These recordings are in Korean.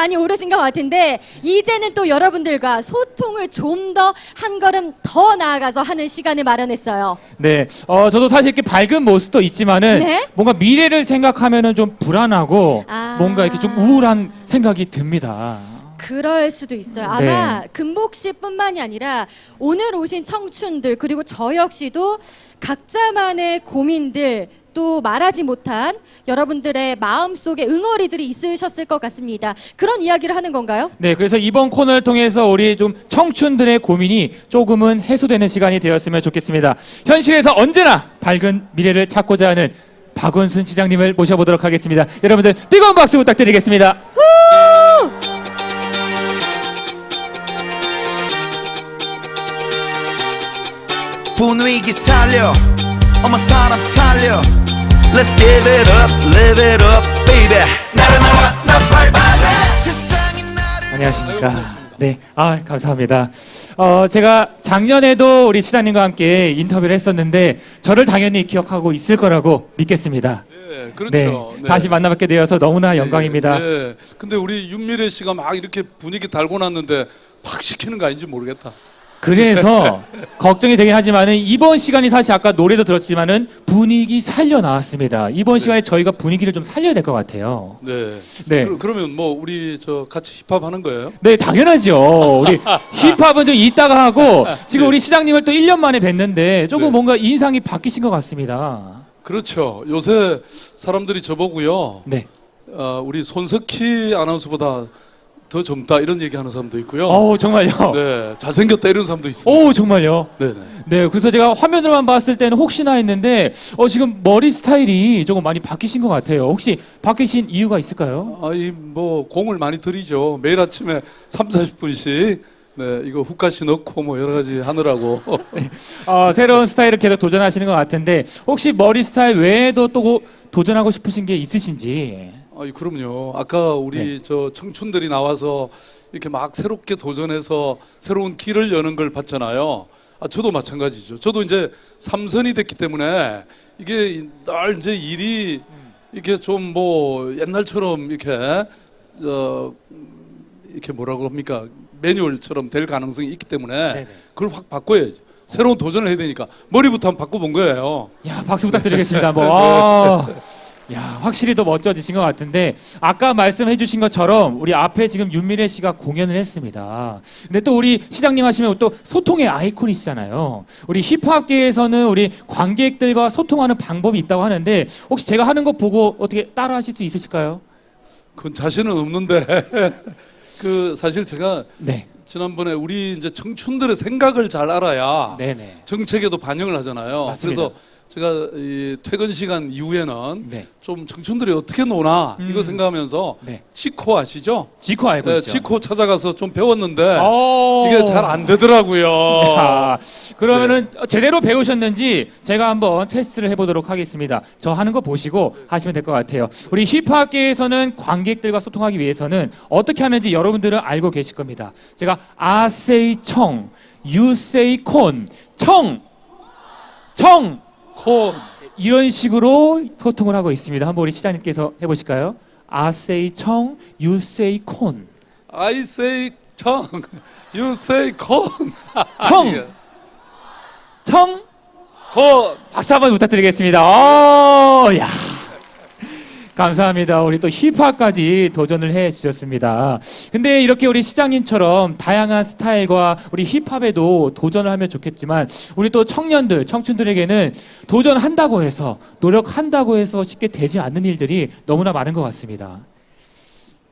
많이 오르신 것 같은데 이제는 또 여러분들과 소통을 좀 더 한 걸음 더 나아가서 하는 시간을 마련했어요. 네, 어, 저도 사실 이렇게 밝은 모습도 있지만은 네? 뭔가 미래를 생각하면은 좀 불안하고 아. 뭔가 이렇게 좀 우울한 생각이 듭니다. 그럴 수도 있어요. 네. 아마 금복 씨뿐만이 아니라 오늘 오신 청춘들 그리고 저 역시도 각자만의 고민들 또 말하지 못한 여러분들의 마음속에 응어리들이 있으셨을 것 같습니다. 그런 이야기를 하는 건가요? 네, 그래서 이번 코너를 통해서 우리 좀 청춘들의 고민이 조금은 해소되는 시간이 되었으면 좋겠습니다. 현실에서 언제나 밝은 미래를 찾고자 하는 박원순 시장님을 모셔보도록 하겠습니다. 여러분들 뜨거운 박수 부탁드리겠습니다. 분위기 살려 어머 사람 살려 Let's give it up, live it up, baby 나른나와 나 밟아라 세상이 나를 안녕하십니까. 네, 아 감사합니다. 어, 제가 작년에도 우리 시장님과 함께 인터뷰를 했었는데 저를 당연히 기억하고 있을 거라고 믿겠습니다. 네, 그렇죠. 네, 다시 만나뵙게 되어서 너무나 영광입니다. 네, 네. 근데 우리 윤미래 씨가 막 이렇게 분위기 달고 났는데 팍 시키는 거 아닌지 모르겠다. 그래서 걱정이 되긴 하지만은 이번 시간이 사실 아까 노래도 들었지만은 분위기 살려 나왔습니다. 이번 시간에 저희가 분위기를 좀 살려야 될 것 같아요. 네. 네. 그, 그러면 뭐 우리 저 같이 힙합 하는 거예요? 네, 당연하죠. 우리 힙합은 좀 이따가 하고 지금 우리 시장님을 또 1년 만에 뵀는데 조금 네. 뭔가 인상이 바뀌신 것 같습니다. 그렇죠. 요새 사람들이 저보고요. 네. 어, 우리 손석희 아나운서보다 더 젊다 이런 얘기하는 사람도 있고요. 어우, 정말요. 네, 잘생겼다 이런 사람도 있습니다. 오, 정말요. 네, 네. 네, 그래서 제가 화면으로만 봤을 때는 혹시나 했는데 어, 지금 머리 스타일이 조금 많이 바뀌신 것 같아요. 혹시 바뀌신 이유가 있을까요? 아이 뭐 공을 많이 들이죠. 매일 아침에 3, 40분씩 네, 이거 후카시 넣고 뭐 여러 가지 하느라고. 어, 새로운 스타일을 계속 도전하시는 것 같은데 혹시 머리 스타일 외에도 또 고- 도전하고 싶으신 게 있으신지? 아이 그럼요. 아까 우리 저 청춘들이 나와서 이렇게 막 새롭게 도전해서 새로운 길을 여는 걸 봤잖아요. 아 저도 마찬가지죠. 저도 이제 삼선이 됐기 때문에 이게 날 이제 일이 이렇게 좀 뭐 옛날처럼 이렇게 어 이렇게 뭐라고 합니까 매뉴얼처럼 될 가능성이 있기 때문에 네네. 그걸 확 바꿔야죠. 새로운 도전을 해야 되니까 머리부터 한번 바꿔본 거예요. 야, 박수 부탁드리겠습니다. 뭐, 아, 야, 확실히 더 멋져지신 것 같은데 아까 말씀해 주신 것처럼 우리 앞에 지금 윤미래 씨가 공연을 했습니다. 근데 또 우리 시장님 하시면 또 소통의 아이콘이시잖아요. 우리 힙합계에서는 우리 관객들과 소통하는 방법이 있다고 하는데 혹시 제가 하는 거 보고 어떻게 따라 하실 수 있으실까요? 그건 자신은 없는데 그 사실 제가 네. 지난번에 우리 이제 청춘들의 생각을 잘 알아야 네네. 정책에도 반영을 하잖아요. 맞습니다. 그래서 제가 이 퇴근 시간 이후에는 네. 좀 청춘들이 어떻게 노나 음. 이거 생각하면서 네. 지코 아시죠? 지코 알고 네, 있죠. 지코 찾아가서 좀 배웠는데 오. 이게 잘 안 되더라고요. 야, 그러면은 제대로 배우셨는지 제가 한번 테스트를 해보도록 하겠습니다. 저 하는 거 보시고 하시면 될 것 같아요. 우리 힙합계에서는 관객들과 소통하기 위해서는 어떻게 하는지 여러분들은 알고 계실 겁니다. 제가 I say 청, you say 콘, 청, 청 코 이런 식으로 소통을 하고 있습니다. 한번 우리 시장님께서 해보실까요? I say 청, you say 콘, I say 청, you say 콘. 청, 청. 콘. 박수 한번 부탁드리겠습니다. 어, 야. 감사합니다. 우리 또 힙합까지 도전을 해 주셨습니다. 근데 이렇게 우리 시장님처럼 다양한 스타일과 우리 힙합에도 도전을 하면 좋겠지만 우리 또 청년들, 청춘들에게는 도전한다고 해서 노력한다고 해서 쉽게 되지 않는 일들이 너무나 많은 것 같습니다.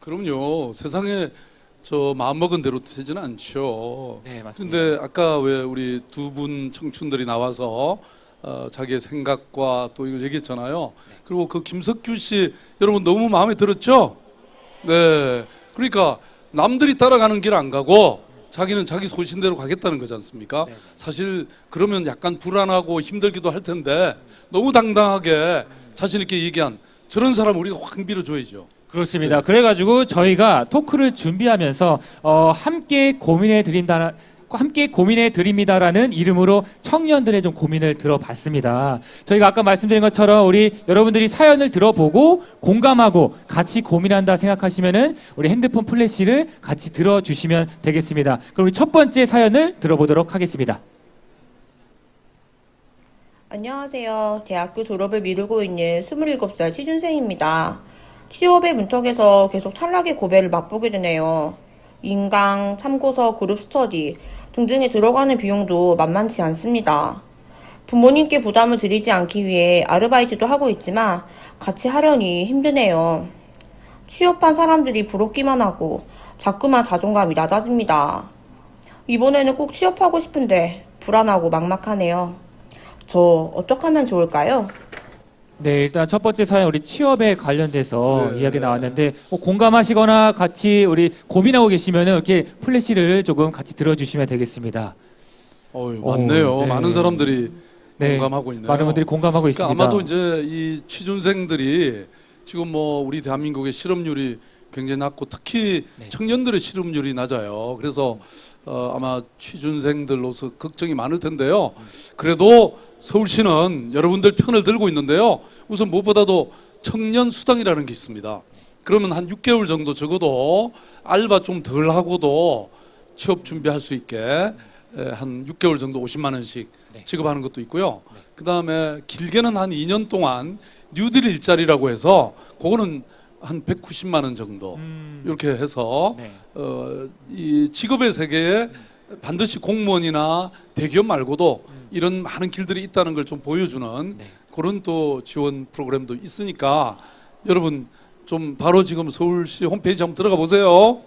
그럼요. 세상에 저 마음 먹은 대로 되지는 않죠. 네, 맞습니다. 근데 아까 왜 우리 두 분 청춘들이 나와서 어, 자기의 생각과 또 이걸 얘기했잖아요. 그리고 그 김석규 씨 여러분 너무 마음에 들었죠? 네. 그러니까 남들이 따라가는 길 안 가고 자기는 자기 소신대로 가겠다는 거지 않습니까? 네. 사실 그러면 약간 불안하고 힘들기도 할 텐데 너무 당당하게 자신 있게 얘기한 저런 사람 우리가 확 밀어줘야죠. 그렇습니다. 그래가지고 저희가 토크를 준비하면서 어, 함께 고민해 드린다 함께 고민해 드립니다라는 이름으로 청년들의 좀 고민을 들어봤습니다. 저희가 아까 말씀드린 것처럼 우리 여러분들이 사연을 들어보고 공감하고 같이 고민한다 생각하시면은 우리 핸드폰 플래시를 같이 들어주시면 되겠습니다. 그럼 우리 첫 번째 사연을 들어보도록 하겠습니다. 안녕하세요. 대학교 졸업을 미루고 있는 27살 취준생입니다. 취업의 문턱에서 계속 탈락의 고배를 맛보게 되네요. 인강, 참고서, 그룹 스터디 등등에 들어가는 비용도 만만치 않습니다. 부모님께 부담을 드리지 않기 위해 아르바이트도 하고 있지만 같이 하려니 힘드네요. 취업한 사람들이 부럽기만 하고 자꾸만 자존감이 낮아집니다. 이번에는 꼭 취업하고 싶은데 불안하고 막막하네요. 저 어떻게 하면 좋을까요? 네, 일단 첫 번째 사연 우리 취업에 관련돼서 네. 이야기 나왔는데 뭐 공감하시거나 같이 우리 고민하고 계시면은 이렇게 플래시를 조금 같이 들어주시면 되겠습니다. 어유 오, 많네요. 네. 많은 사람들이 네, 공감하고 있네요. 많은 분들이 공감하고 그러니까 있습니다. 아마도 이제 이 취준생들이 지금 뭐 우리 대한민국의 실업률이 굉장히 낮고 특히 네. 청년들의 실업률이 낮아요. 그래서 어, 아마 취준생들로서 걱정이 많을 텐데요. 그래도 서울시는 여러분들 편을 들고 있는데요. 우선 무엇보다도 청년 수당이라는 게 있습니다. 그러면 한 6개월 정도 적어도 알바 좀 덜 하고도 취업 준비할 수 있게 에, 한 6개월 정도 50만 원씩 네. 지급하는 것도 있고요. 그 다음에 길게는 한 2년 동안 뉴딜 일자리라고 해서 그거는 한 190만 원 정도 음, 이렇게 해서 네. 어, 이 직업의 세계에 반드시 공무원이나 대기업 말고도 이런 많은 길들이 있다는 걸 좀 보여주는 네. 그런 또 지원 프로그램도 있으니까 여러분 좀 바로 지금 서울시 홈페이지 한번 들어가 보세요.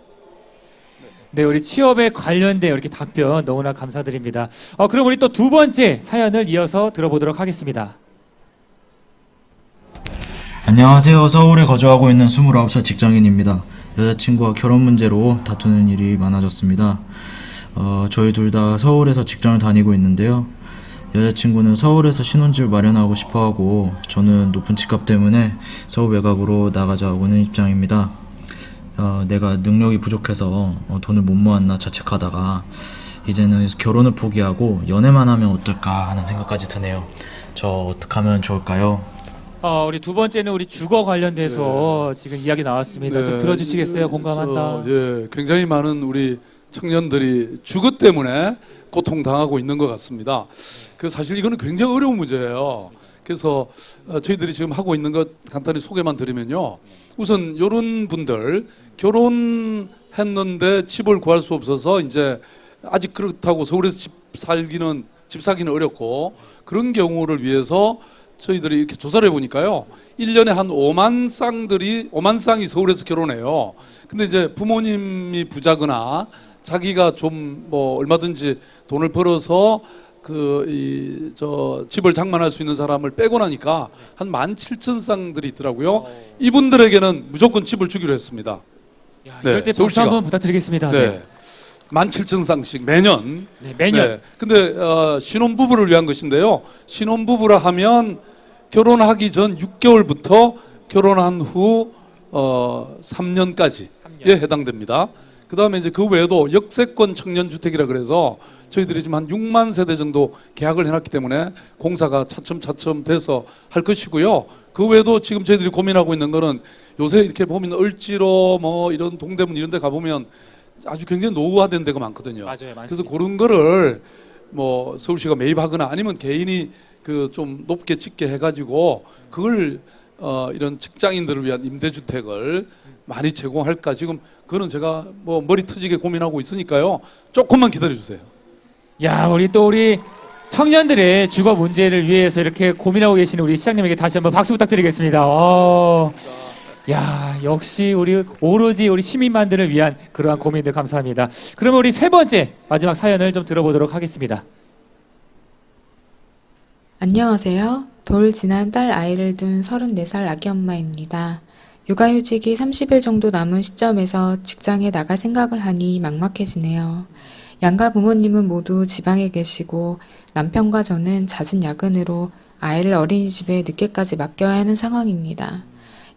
네, 우리 취업에 관련된 이렇게 답변 너무나 감사드립니다. 어, 그럼 우리 또 두 번째 사연을 이어서 들어보도록 하겠습니다. 안녕하세요. 서울에 거주하고 있는 29살 직장인입니다. 여자친구와 결혼 문제로 다투는 일이 많아졌습니다. 어, 저희 둘 다 서울에서 직장을 다니고 있는데요. 여자친구는 서울에서 신혼집을 마련하고 싶어 하고 저는 높은 집값 때문에 서울 외곽으로 나가자고는 입장입니다. 어, 내가 능력이 부족해서 어, 돈을 못 모았나 자책하다가 이제는 결혼을 포기하고 연애만 하면 어떨까 하는 생각까지 드네요. 저 어떻게 하면 좋을까요? 어, 우리 두 번째는 우리 주거 관련돼서 지금 이야기 나왔습니다. 좀 네, 들어주시겠어요? 이- 공감한다. 저, 예, 굉장히 많은 우리 청년들이 주거 때문에 고통 당하고 있는 것 같습니다. 그 사실 이거는 굉장히 어려운 문제예요. 그래서 어, 저희들이 지금 하고 있는 것 간단히 소개만 드리면요. 우선 이런 분들 결혼했는데 집을 구할 수 없어서 이제 아직 그렇다고 서울에서 집 살기는 집 사기는 어렵고 그런 경우를 위해서 저희들이 이렇게 조사를 해보니까요. 1년에 한 5만 쌍들이, 5만 쌍이 서울에서 결혼해요. 근데 이제 부모님이 부자거나 자기가 좀 뭐 얼마든지 돈을 벌어서 그, 이, 저, 집을 장만할 수 있는 사람을 빼고 나니까 한 17,000쌍들이 있더라고요. 이분들에게는 무조건 집을 주기로 했습니다. 야, 네, 이럴 때 박수 서울시가. 한번 부탁드리겠습니다. 네. 네. 17,000쌍씩 매년 네, 매년. 네. 근데 어, 신혼 부부를 위한 것인데요. 신혼 부부라 하면 결혼하기 전 6개월부터 결혼한 후 어, 3년까지에 해당됩니다. 그 다음에 이제 그 외에도 역세권 청년 주택이라 그래서 저희들이 지금 한 6만 세대 정도 계약을 해놨기 때문에 공사가 차츰차츰 돼서 할 것이고요. 그 외에도 지금 저희들이 고민하고 있는 거는 요새 이렇게 보면 을지로 뭐 이런 동대문 이런 데 가보면 아주 굉장히 노후화된 데가 많거든요. 맞아요, 많습니다. 그래서 그런 거를 뭐 서울시가 매입하거나 아니면 개인이 그 좀 높게 짓게 해가지고 그걸 어 이런 직장인들을 위한 임대주택을 많이 제공할까 지금 그거는 제가 뭐 머리 터지게 고민하고 있으니까요 조금만 기다려 주세요. 야, 우리 또 우리 청년들의 주거 문제를 위해서 이렇게 고민하고 계시는 우리 시장님에게 다시 한번 박수 부탁드리겠습니다. 어, 야, 역시 우리 오로지 우리 시민만들을 위한 그러한 고민들 감사합니다. 그러면 우리 세 번째 마지막 사연을 좀 들어보도록 하겠습니다. 안녕하세요. 돌 지난 딸 아이를 둔 34살 아기 엄마입니다. 육아휴직이 30일 정도 남은 시점에서 직장에 나갈 생각을 하니 막막해지네요. 양가 부모님은 모두 지방에 계시고 남편과 저는 잦은 야근으로 아이를 어린이집에 늦게까지 맡겨야 하는 상황입니다.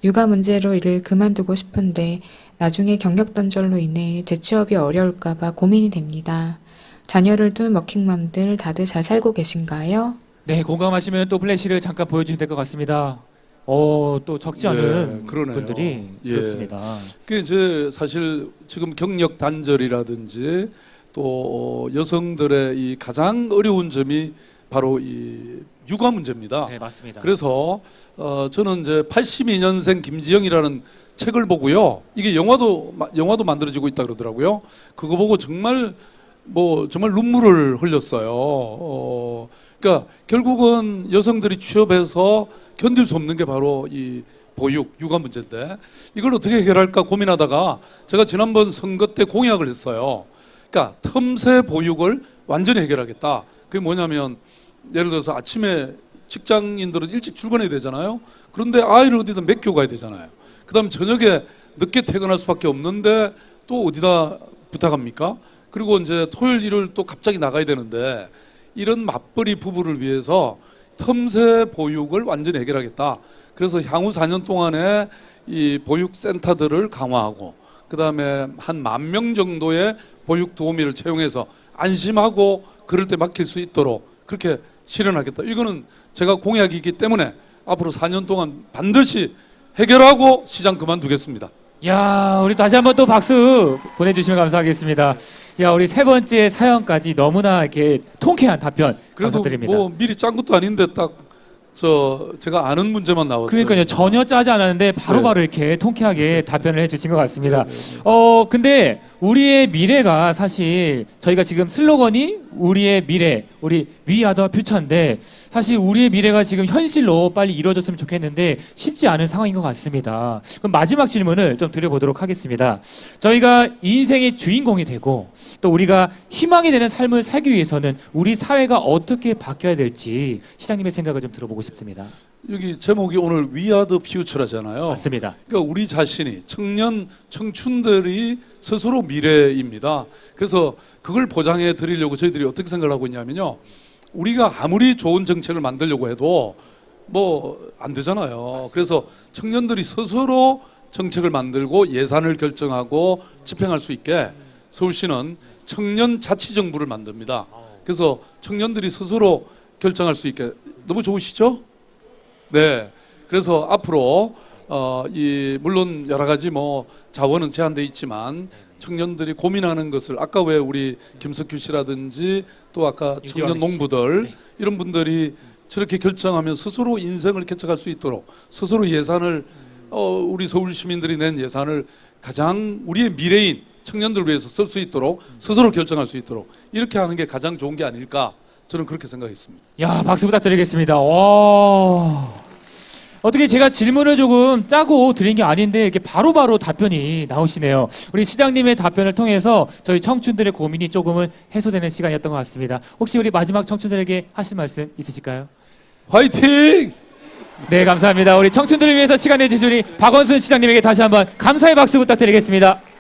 육아 문제로 일을 그만두고 싶은데 나중에 경력 단절로 인해 재취업이 어려울까봐 고민이 됩니다. 자녀를 둔 워킹맘들 다들 잘 살고 계신가요? 네, 공감하시면 또 플래시를 잠깐 보여주시면 될 것 같습니다. 어, 또 적지 않은 네, 그러네요. 분들이 예. 들었습니다. 그 이제 사실 지금 경력 단절이라든지 또 어, 여성들의 이 가장 어려운 점이 바로 이 육아 문제입니다. 네, 맞습니다. 그래서 어, 저는 이제 82년생 김지영이라는 책을 보고요. 이게 영화도 마- 영화도 만들어지고 있다 그러더라고요. 그거 보고 정말 뭐 정말 눈물을 흘렸어요. 어, 그러니까 결국은 여성들이 취업해서 견딜 수 없는 게 바로 이 보육, 육아 문제인데 이걸 어떻게 해결할까 고민하다가 제가 지난번 선거 때 공약을 했어요. 그러니까 틈새 보육을 완전히 해결하겠다. 그게 뭐냐면 예를 들어서 아침에 직장인들은 일찍 출근해야 되잖아요. 그런데 아이를 어디다 맡겨 가야 되잖아요. 그다음 저녁에 늦게 퇴근할 수밖에 없는데 또 어디다 부탁합니까? 그리고 이제 토요일 일요일 또 갑자기 나가야 되는데 이런 맞벌이 부부를 위해서 틈새 보육을 완전히 해결하겠다. 그래서 향후 4년 동안에 이 보육 센터들을 강화하고 그다음에 한 만 명 정도의 보육 도우미를 채용해서 안심하고 그럴 때 맡길 수 있도록 그렇게 실현하겠다. 이거는 제가 공약이기 때문에 앞으로 4년 동안 반드시 해결하고 시장 그만두겠습니다. 야, 우리 다시 한번 또 박수 보내주시면 감사하겠습니다. 야, 우리 세 번째 사연까지 너무나 이렇게 통쾌한 답변 그래도 감사드립니다. 뭐 미리 짠 것도 아닌데 딱 저 제가 아는 문제만 나왔어요. 그러니까요 전혀 짜지 않았는데 바로바로 이렇게 통쾌하게 답변을 해주신 것 같습니다. 어 근데 우리의 미래가 사실 저희가 지금 슬로건이 우리의 미래, 우리 위아더 퓨처인데 사실 우리의 미래가 지금 현실로 빨리 이루어졌으면 좋겠는데 쉽지 않은 상황인 것 같습니다. 그럼 마지막 질문을 좀 드려보도록 하겠습니다. 저희가 인생의 주인공이 되고 또 우리가 희망이 되는 삶을 살기 위해서는 우리 사회가 어떻게 바뀌어야 될지 시장님의 생각을 좀 들어보고 싶습니다. 여기 제목이 오늘 위아더 퓨처라잖아요. 맞습니다. 그러니까 우리 자신이 청년 청춘들이 스스로 미래입니다. 그래서 그걸 보장해 드리려고 저희들이 어떻게 생각을 하고 있냐면요. 우리가 아무리 좋은 정책을 만들려고 해도 뭐 안 되잖아요. 그래서 청년들이 스스로 정책을 만들고 예산을 결정하고 집행할 수 있게 서울시는 청년 자치 정부를 만듭니다. 그래서 청년들이 스스로 결정할 수 있게 너무 좋으시죠? 네. 그래서 앞으로 어, 이 물론 여러 가지 뭐 자원은 제한돼 있지만 청년들이 고민하는 것을 아까 왜 우리 김석규 씨라든지 또 아까 청년. 농부들 네. 이런 분들이 저렇게 결정하면 스스로 인생을 개척할 수 있도록 스스로 예산을 어, 우리 서울 시민들이 낸 예산을 가장 우리의 미래인 청년들을 위해서 쓸 수 있도록 스스로 결정할 수 있도록 이렇게 하는 게 가장 좋은 게 아닐까 저는 그렇게 생각했습니다. 야 박수 부탁드리겠습니다. 와 어떻게 제가 질문을 조금 짜고 드린 게 아닌데 이렇게 바로 바로 답변이 나오시네요. 우리 시장님의 답변을 통해서 저희 청춘들의 고민이 조금은 해소되는 시간이었던 것 같습니다. 혹시 우리 마지막 청춘들에게 하실 말씀 있으실까요? 화이팅! 네 감사합니다. 우리 청춘들을 위해서 시간 내주신 우리 박원순 시장님에게 다시 한번 감사의 박수 부탁드리겠습니다.